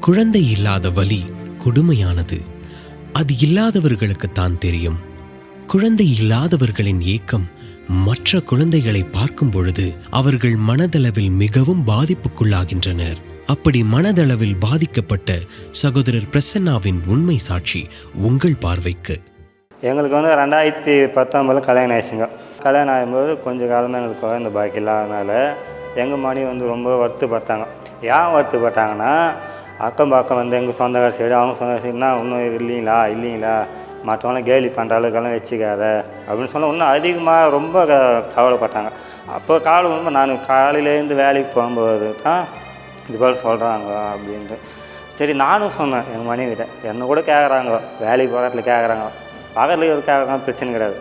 குழந்தை இல்லாத வலி கொடுமையானது. அது இல்லாதவர்களுக்குத்தான் தெரியும். குழந்தை இல்லாதவர்களின் ஏக்கம் மற்ற குழந்தைகளை பார்க்கும் பொழுது அவர்கள் மனதளவில் மிகவும் பாதிப்புக்குள்ளாகின்றனர். அப்படி மனதளவில் பாதிக்கப்பட்ட சகோதரர் பிரசன்னாவின் உண்மை சாட்சி உங்கள் பார்வைக்கு. எங்களுக்கு வந்து ரெண்டாயிரத்தி பத்தொம்பதில் கல்யாணம் ஆயிடுச்சுங்க. கல்யாணம் ஆகும்போது கொஞ்சம் காலமாக எங்களுக்கு குழந்த பாக்கி இல்லாதனால எங்கள் மணி வந்து ரொம்ப வருத்தப்பட்டாங்க. ஏன் வருத்தப்பட்டாங்கன்னா அக்கம் பக்கம் வந்து எங்கள் சொந்தக்கார சைடு அவங்க சொந்தக்கார சைடுனா ஒன்றும் இல்லைங்களா? இல்லைங்களா? மற்றவங்களாம் கேலி பண்ணுற அளவுக்கெல்லாம் வச்சுக்காத. அப்படின்னு சொன்னால் இன்னும் அதிகமாக ரொம்ப க- கவலைப்பட்டாங்க. அப்போ காலம் வந்து நான் காலையிலேருந்து வேலைக்கு போகும்போது தான் இது போல் சொல்கிறாங்க அப்படின்ட்டு. சரி நானும் சொன்னேன் எங்கள் மனைவிட்ட. என்னை கூட கேட்குறாங்க வேலைக்கு போகிற இடத்துல கேட்குறாங்க பக்கத்தில் ஒரு கேட்குறாங்க பிரச்சனை கிடையாது.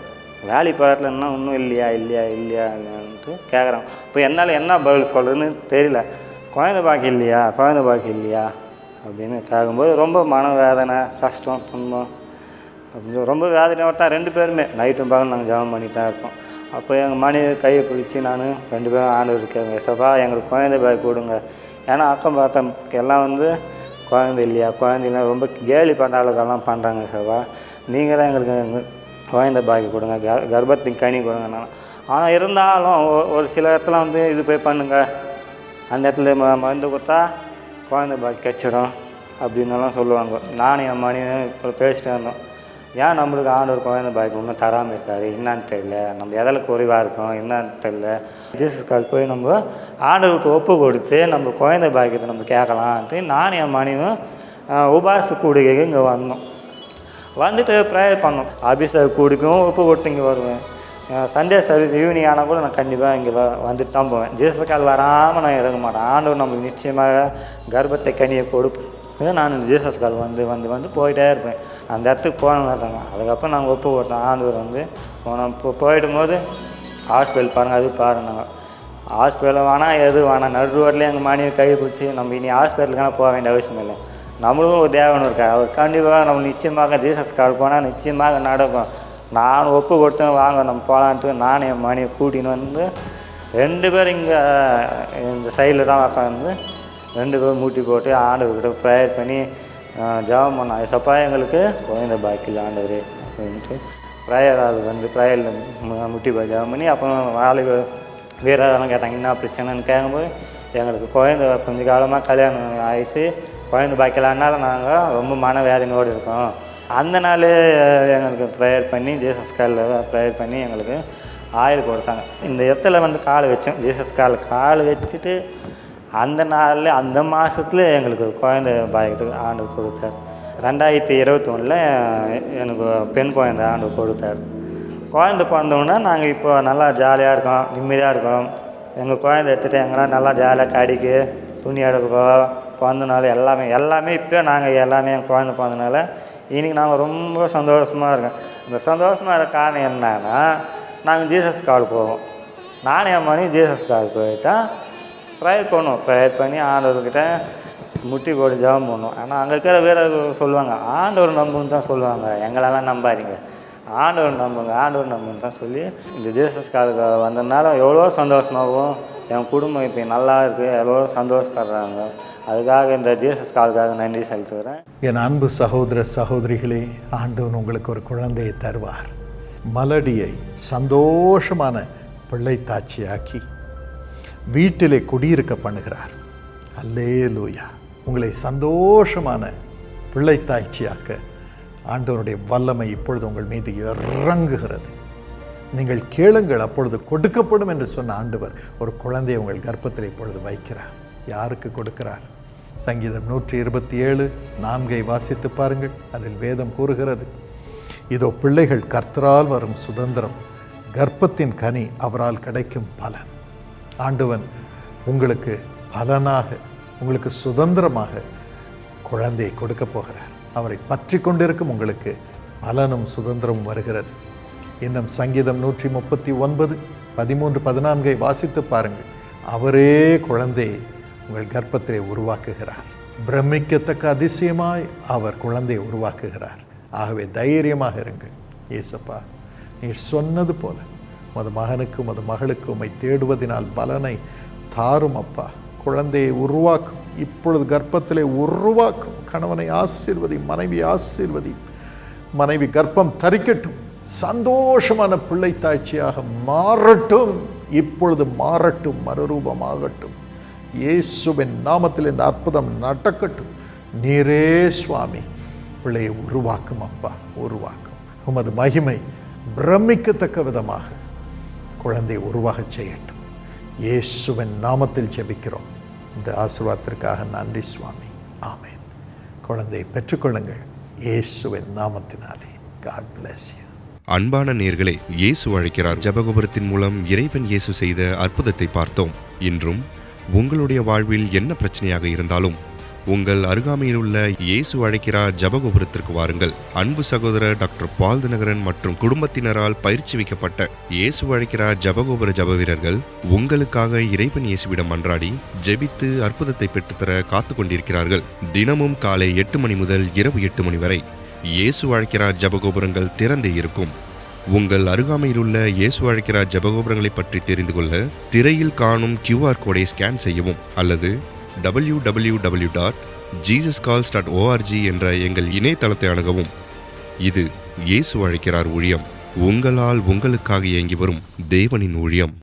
வேலைக்கு போகிற இடத்துல என்ன இன்னும் இல்லையா இல்லையா இல்லையா இல்லையான்ட்டு கேட்குறாங்க இப்போ என்னால் என்ன பதில் சொல்கிறதுன்னு தெரியல. குழந்தை பாக்கி இல்லையா? குழந்தை பாக்கி இல்லையா? அப்படின்னு கேட்கும்போது ரொம்ப மன வேதனை கஷ்டம் துன்பம் அப்படின்னு ரொம்ப வேதனையோட்டா ரெண்டு பேருமே. நைட்டும் பகலும் நாங்கள் ஜெபம் பண்ணிட்டு தான் இருப்போம். அப்போ எங்கள் மனைவி கையை பிடிச்சி நான் ரெண்டு பேரும் ஆண்டு இருக்காங்க சபா எங்களுக்கு குழந்தை பாய் கொடுங்க. ஏன்னா அக்கம் பக்கம் எல்லாம் வந்து குழந்தை இல்லையா? குழந்தைலாம் ரொம்ப கேலி பண்ணுற அளவுக்கெல்லாம் பண்ணுறாங்க சபா நீங்கள் தான் எங்களுக்கு குழந்தை பாக்கி கொடுங்க கர் கர்ப்பத்தின் கனி கொடுங்க ஆனால் இருந்தாலும் ஒரு சில இடத்துல வந்து இது போய் பண்ணுங்க. அந்த இடத்துல மருந்து கொடுத்தா குழந்தை பாக்கி கிடச்சிடும் அப்படின்னலாம் சொல்லுவாங்க. நானும் என் மனைவி இப்போ பேசிட்டு இருந்தோம். ஏன் நம்மளுக்கு ஆண்டவர் குழந்தை பாக்கி ஒன்றும் தராமல் இருக்காரு? என்னன்னு தெரியல. நம்ம எதில் குறைவாக இருக்கோம்? என்னன்னு தெரியல. ஜீசஸ் கால் போய் நம்ம ஆண்டவருக்கு ஒப்பு கொடுத்து நம்ம குழந்தை பாக்கியத்தை நம்ம கேட்கலான்ட்டு நானும் என் மனைவியும் உபாச கூடுகைக்கு இங்கே வந்தோம். வந்துட்டு ப்ரேயர் பண்ணோம். ஆஃபீஸில் கூடிக்கும் ஒப்பு கொடுத்து இங்கே வருவேன். சண்டே சர்வீஸ் ஈவினிங் ஆனால் கூட நான் கண்டிப்பாக இங்கே வ வந்துட்டு தான் போவேன். ஜீசஸ் கால் வராமல் நான் இறங்க மாட்டேன். ஆண்டவர் நம்மளுக்கு நிச்சயமாக கர்ப்பத்தை கனியை கொடுப்பேன் நான் இந்த ஜீசஸ் கால் வந்து வந்து வந்து போயிட்டே இருப்பேன். அந்த இடத்துக்கு போனோம்னா தாங்க அதுக்கப்புறம் நாங்கள் ஒப்பு போட்டோம் ஆண்டவர் வந்து போனோம் இப்போ போயிடும் போது ஹாஸ்பிட்டல் பாருங்கள் அது பாருங்க ஹாஸ்பிட்டல் வேணாம் எது வேணாம் நடு ரோட்லேயே எங்கள் மனைவி கை பிடிச்சி நம்ம இனி ஹாஸ்பிட்டலுக்கான போக வேண்டிய அவசியம் இல்லை. நம்மளுக்கும் ஒரு தேவன் இருக்கா அவர் கண்டிப்பாக நம்ம நிச்சயமாக ஜீசஸ் கால் போனால் நிச்சயமாக நடக்கும் நான் ஒப்பு கொடுத்தேன் வாங்க நம்ம போகலான்ட்டு நான் என் மனைவி கூட்டின்னு வந்து ரெண்டு பேரும் இங்கே இந்த சைடில் தான் உட்காந்து ரெண்டு பேரும் மூட்டி போட்டு ஆண்டவர்கிட்ட ப்ரேயர் பண்ணி ஜபம் ஜெபம் பண்ணோம். ஐசப்பா எங்களுக்கு குழந்த பாக்கியில் ஆண்டவர் அப்படின்ட்டு ப்ரேயர் அது வந்து ப்ரேயரில் முட்டி போய் ஜெபம் பண்ணி அப்புறம் வேலைக்கு வீரரெல்லாம் கேட்டாங்க என்ன பிரச்சனைன்னு? கேட்கும்போது எங்களுக்கு குழந்த கொஞ்ச காலமாக கல்யாணம் ஆயிடுச்சு குழந்த பாய்க்கலான்னால நாங்கள் ரொம்ப மன வேதனையோடு இருக்கோம். அந்த நாள் எங்களுக்கு ப்ரேயர் பண்ணி ஜீசஸ் காலில் ப்ரேயர் பண்ணி எங்களுக்கு ஆயில் கொடுத்தாங்க. இந்த இடத்துல வந்து கால் வச்சோம். ஜீசஸ் கால் கால் வச்சுட்டு அந்த நாளில் அந்த மாதத்துல எங்களுக்கு குழந்தை பாய்க்கிறதுக்கு ஆண்டு கொடுத்தார். ரெண்டாயிரத்தி இருபத்தி ஒன்றில் எனக்கு பெண் குழந்தை ஆண்டு கொடுத்தார். குழந்தை பிறந்தோன்னா நாங்கள் இப்போ நல்லா ஜாலியாக இருக்கோம் நிம்மதியாக இருக்கோம். எங்கள் குழந்தை எடுத்துகிட்டு எங்கன்னா நல்லா ஜாலியாக கடிக்கு துணி எடுக்க போக பிறந்த நாள் எல்லாமே எல்லாமே இப்போ நாங்கள் எல்லாமே என் குழந்தை பிறந்தனால இன்றைக்கி நாங்கள் ரொம்ப சந்தோஷமாக இருக்கோம். இந்த சந்தோஷமாக இருக்க காரணம் என்னன்னா நாங்கள் ஜீசஸ் கால் போவோம். நானும் என் மனைவி ஜீசஸ் கால் போயிட்டா ப்ரேயர் பண்ணுவோம். ப்ரேயர் பண்ணி ஆண்டவர்கிட்ட முட்டி போட்டு ஜெபம் பண்ணுவோம். ஆனால் அங்கே இருக்கிற வீரர்கள் சொல்லுவாங்க ஆண்டவர் நம்புன்னு தான் சொல்லுவாங்க. எங்களெல்லாம் நம்பாதீங்க. ஆண்டவர் நம்புங்க ஆண்டவர் நம்புன்னு தான் சொல்லி இந்த ஜீசஸ் காலுக்கு வந்ததுனால எவ்வளோ சந்தோஷமாகவும் என் குடும்பம் இப்போ நல்லா இருக்குது எவ்வளோ சந்தோஷப்படுறாங்க. அதுக்காக இந்த ஜீசஸ் காலுக்காக நன்றி செலுத்துகிறேன் என் அன்பு சகோதர சகோதரிகளே ஆண்டவன் உங்களுக்கு ஒரு குழந்தையை தருவார். மலடியை சந்தோஷமான பிள்ளை தாட்சியாக்கி வீட்டிலே குடியிருக்க பண்ணுகிறார். அல்லே லூயா உங்களை சந்தோஷமான பிள்ளை தாய்ச்சியாக்க ஆண்டவனுடைய வல்லமை இப்பொழுது உங்கள் மீது இறங்குகிறது. நீங்கள் கேளுங்கள் அப்பொழுது கொடுக்கப்படும் என்று சொன்ன ஆண்டவர் ஒரு குழந்தையை உங்கள் கர்ப்பத்தில் இப்பொழுது வைக்கிறார். யாருக்கு கொடுக்கிறார்? சங்கீதம் நூற்றி இருபத்தி ஏழு நான்கை வாசித்து பாருங்கள். அதில் வேதம் கூறுகிறது. இதோ பிள்ளைகள் கர்த்தரால் வரும் சுதந்திரம். கர்ப்பத்தின் கனி அவரால் கிடைக்கும் பலன். ஆண்டவன் உங்களுக்கு பலனாக உங்களுக்கு சுதந்திரமாக குழந்தையை கொடுக்க போகிறார். அவரை பற்றி கொண்டிருக்கும் உங்களுக்கு பலனும் சுதந்திரமும் வருகிறது. இன்னும் சங்கீதம் நூற்றி முப்பத்தி ஒன்பது பதிமூன்று பதினான்கை வாசித்து பாருங்கள். அவரே குழந்தையை உங்கள் கர்ப்பத்திலே உருவாக்குகிறார். பிரமிக்கத்தக்க அதிசயமாய் அவர் குழந்தையை உருவாக்குகிறார். ஆகவே தைரியமாக இருங்கள். ஏசப்பா நீர் சொன்னது போல உமது மகனுக்கு உமது மகளுக்கு உம்மை தேடுவதினால் பலனை தாரும் அப்பா. குழந்தையை உருவாக்கும் இப்பொழுது கர்ப்பத்திலே உருவாக்கும் கணவனை ஆசீர்வதி மனைவி ஆசீர்வதி மனைவி கர்ப்பம் தரிக்கட்டும் சந்தோஷமான பிள்ளை தாய்ச்சியாக மாறட்டும் இப்பொழுது மாறட்டும் மறுரூபமாகட்டும். இயேசுவின் நாமத்தில் இந்த அற்புதம் நடக்கட்டும். நீரே சுவாமி பிள்ளையை உருவாக்கும் அப்பா உருவாக்கும். உமது மகிமை பிரமிக்கத்தக்க விதமாக குழந்தையை உருவாகச் செய்யட்டும். இயேசுவின் நாமத்தில் ஜெபிக்கிறோம். இந்த ஆசீர்வாதத்திற்காக நன்றி சுவாமி. ஆமேன். குழந்தையை பெற்றுக்கொள்ளுங்கள். இயேசுவின் நாமத்தினாலே. காட் பிளஸ் அன்பான நேர்களே இயேசு அழைக்கிறார். ஜபகோபுரத்தின் மூலம் இறைவன் இயேசு செய்த அற்புதத்தை பார்த்தோம். இன்றும் உங்களுடைய வாழ்வில் என்ன பிரச்சனையாக இருந்தாலும் உங்கள் அருகாமையில் உள்ள இயேசு அழைக்கிறார் ஜபகோபுரத்திற்கு வாருங்கள். அன்பு சகோதரர் டாக்டர் பால் தினகரன் மற்றும் குடும்பத்தினரால் பயிற்சி வைக்கப்பட்ட இயேசு அழைக்கிறார் ஜபகோபுர ஜப வீரர்கள் உங்களுக்காக இறைவன் இயேசுவிடம் மன்றாடி ஜெபித்து அற்புதத்தை பெற்றுத்தர காத்து கொண்டிருக்கிறார்கள். தினமும் காலை எட்டு மணி முதல் இரவு எட்டு மணி வரை இயேசு அழைக்கிறார் ஜபகோபுரங்கள் திறந்தே இருக்கும். உங்கள் அருகாமையில் உள்ள இயேசு அழைக்கிறார் ஜபகோபுரங்களை பற்றி தெரிந்து கொள்ள திரையில் காணும் கியூஆர் கோடை ஸ்கேன் செய்யவும் அல்லது W W W dot Jesus calls dot O R G என்ற எங்கள் இணையதளத்தை அணுகவும். இது இயேசு அழைக்கிறார் ஊழியம். உங்களால் உங்களுக்காக இயங்கி வரும் தேவனின் ஊழியம்.